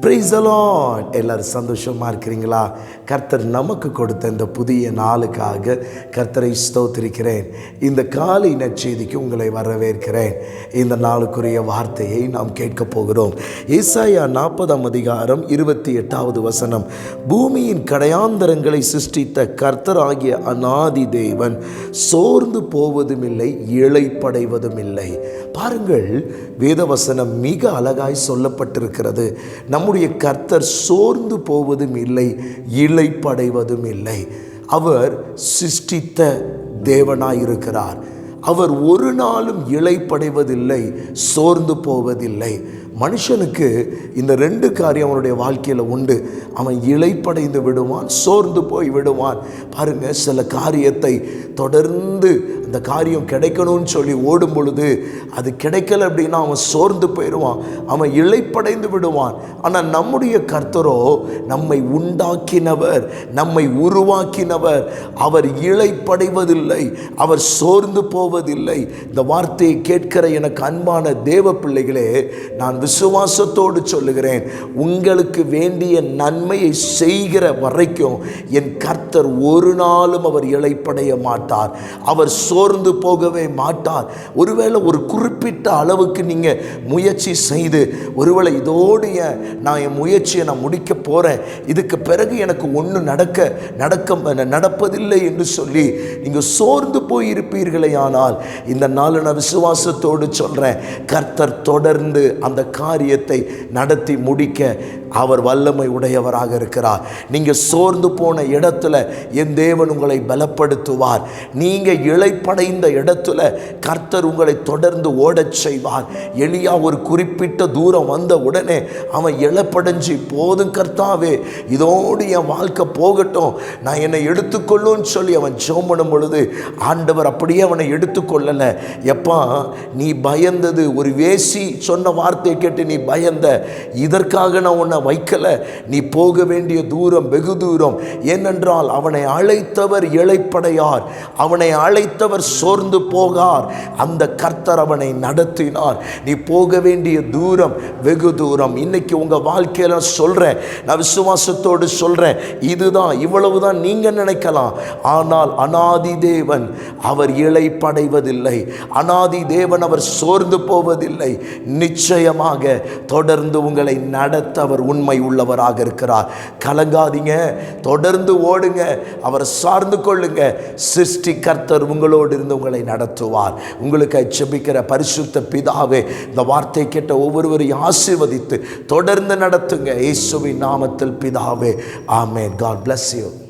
Price allot எல்லோரும் சந்தோஷமாக இருக்கிறீங்களா? கர்த்தர் நமக்கு கொடுத்த இந்த புதிய நாளுக்காக கர்த்தரை ஸ்தோத்திருக்கிறேன். இந்த காலை நற்செய்திக்கு உங்களை வரவேற்கிறேன். இந்த நாளுக்குரிய வார்த்தையை நாம் கேட்கப் போகிறோம். ஏசாயா நாற்பதாம் அதிகாரம் இருபத்தி எட்டாவது வசனம். பூமியின் கடையாந்தரங்களை சிருஷ்டித்த கர்த்தர் ஆகிய அநாதி தேவன் சோர்ந்து போவதும் இல்லை இழைப்படைவதும் இல்லை பாருங்கள் வேதவசனம் மிக அழகாய் சொல்லப்பட்டிருக்கிறது. நம்முடைய கர்த்தர் சோர்ந்து போவதும் இல்லை இழைப்படைவதும் இல்லை. அவர் சிருஷ்டித்த தேவனாயிருக்கிறார். அவர் ஒரு நாளும் இழைப்படைவதில்லை சோர்ந்து போவதில்லை. மனுஷனுக்கு இந்த ரெண்டு காரியம் அவனுடைய வாழ்க்கையில் உண்டு. அவன் இழைப்படைந்து விடுவான் சோர்ந்து போய் விடுவான். பாருங்க சில காரியத்தை தொடர்ந்து அந்த காரியம் கிடைக்கணும்னு சொல்லி ஓடும் பொழுது அது கிடைக்கல அப்படின்னா அவன் சோர்ந்து போயிடுவான். அவன் இழைப்படைந்து விடுவான். ஆனால் நம்முடைய கர்த்தரோ நம்மை உண்டாக்கினவர் நம்மை உருவாக்கினவர். அவர் இழைப்படைவதில்லை அவர் சோர்ந்து போவதில்லை. இந்த வார்த்தையை கேட்கிற எனக்கு அன்பான தேவ பிள்ளைகளே நான் விசுவாசத்தோடு சொல்லுகிறேன் உங்களுக்கு வேண்டிய நன்மையை செய்கிற வரைக்கும் என் கர்த்தர் ஒரு நாளும் அவர் இழைப்படைய மாட்டார். அவர் சோர்ந்து போகவே மாட்டார். ஒருவேளை ஒரு குறிப்பிட்ட அளவுக்கு நீங்கள் முயற்சி செய்து ஒருவேளை இதோடு நான் என் முயற்சியை நான் முடிக்க போகிறேன் இதுக்கு பிறகு எனக்கு ஒன்று நடக்க நடக்க நடப்பதில்லை என்று சொல்லி நீங்கள் சோர்ந்து போயிருப்பீர்களே ஆனால் இந்த நாள் நான் விசுவாசத்தோடு சொல்கிறேன் கர்த்தர் தொடர்ந்து அந்த காரியத்தை நடத்தி முடிக்க அவர் வல்லமை உடையவராக இருக்கிறார். நீங்கள் சோர்ந்து போன இடத்துல என் தேவன் உங்களை பலப்படுத்துவார். நீங்கள் இழைப்படைந்த இடத்துல கர்த்தர் உங்களை தொடர்ந்து ஓடச் செய்வார். எளியா ஒரு குறிப்பிட்ட தூரம் வந்த உடனே அவன் இழப்படைஞ்சு போதும் கர்த்தாவே இதோடு என் வாழ்க்கை போகட்டும். நான் என்னை எடுத்துக்கொள்ளுன்னு சொல்லி அவன் ஜோம் பண்ணும் பொழுது ஆண்டவர் அப்படியே அவனை எடுத்துக்கொள்ளலை. எப்பா நீ பயந்தது ஒரு வேசி சொன்ன வார்த்தையை கேட்டு நீ பயந்த இதற்காக நான் உன்னை வைக்கலை. நீ போக வேண்டிய தூரம் வெகு தூரம். ஏனென்றால் அவனை அழைத்தவர் இழைப்படையார் அவனை அழைத்தவர் சோர்ந்து போகார். அந்த கர்த்தர் அவனை நடத்தினார். நீ போக வேண்டிய தூரம் வெகு தூரம். இன்னைக்கு உங்கள் வாழ்க்கையில் சொல்கிறேன் நான் விசுவாசத்தோடு சொல்கிறேன் இதுதான் இவ்வளவு தான் நீங்கள் நினைக்கலாம். ஆனால் அனாதி தேவன் அவர் இழைப்படைவதில்லை அனாதி தேவன் அவர் சோர்ந்து போவதில்லை. நிச்சயமாக தொடர்ந்து உங்களை நடத்த அவர் உண்மை உள்ளவராக இருக்கிறார். கலங்காதீங்க தொடர்ந்து ஓடுங்க அவரை சார்ந்து கொள்ளுங்க. சிருஷ்டி கர்த்தர் உங்களோடு இருந்து உங்களை நடத்துவார். உங்களுக்கு ஜெபிக்கிற பரிசுத்த பிதாவே இந்த வார்த்தை கேட்ட ஒவ்வொருவரையும் ஆசீர்வதித்து தொடர்ந்து நடத்துங்க. இயேசுவின் நாமத்தில் பிதாவே ஆமென். God bless you